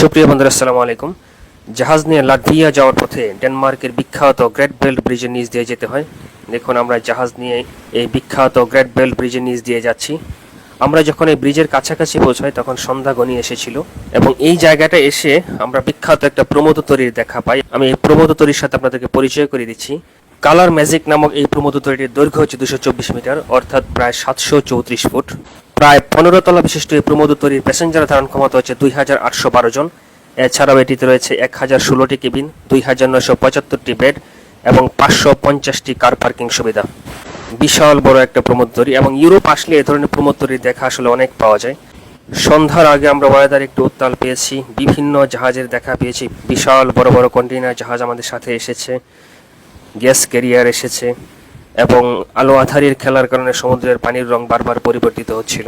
সুপ্রিয় বন্ধুরা, আসসালামু আলাইকুম। জাহাজ নিয়ে লাটভিয়া যাওয়ার পথে ডেনমার্কের বিখ্যাত গ্রেট বেল্ট ব্রিজের নিচ দিয়ে যেতে হয়। দেখুন, আমরা জাহাজ নিয়ে এই বিখ্যাত গ্রেট বেল্ট ব্রিজের নিচ দিয়ে যাচ্ছি। আমরা যখন এই ব্রিজের কাছাকাছি পৌঁছাই, তখন সন্ধ্যা ঘনিয়ে এসেছিল এবং এই জায়গাটা এসে আমরা বিখ্যাত একটা প্রমোদতরীর দেখা পাই। আমি এই প্রমোদতরীর সাথে আপনাদেরকে পরিচয় করে দিচ্ছি। কালার ম্যাজিক নামক এই প্রমোদতরীটির দৈর্ঘ্য হচ্ছে দুশো চব্বিশ মিটার, অর্থাৎ প্রায় সাতশো চৌত্রিশ ফুট। প্রায় পনেরো তলা বিশিষ্ট এই প্রমোদতরীর প্যাসেঞ্জার ধারণ ক্ষমতা হচ্ছে দুই হাজার আটশো বারো জন। এছাড়াও এটিতে রয়েছে এক হাজার ষোলোটি কেবিন, দুই হাজার নয়শো পঁচাত্তরটি বেড এবং পাঁচশো পঞ্চাশটি কার পার্কিং সুবিধা। বিশাল বড় একটা প্রমোদতরী এবং ইউরোপ আসলে এ ধরনের প্রমোদ প্রমোদতরী দেখা আসলে অনেক পাওয়া যায়। সন্ধ্যার আগে আমরা ওয়েদার একটু উত্তাল পেয়েছি, বিভিন্ন জাহাজের দেখা পেয়েছি, বিশাল বড় বড় কন্টেইনার জাহাজ আমাদের সাথে এসেছে, গ্যাস ক্যারিয়ার এসেছে। এবং আলো আধারির খেলার কারণে সমুদ্রের পানির রং বারবার পরিবর্তিত হচ্ছিল।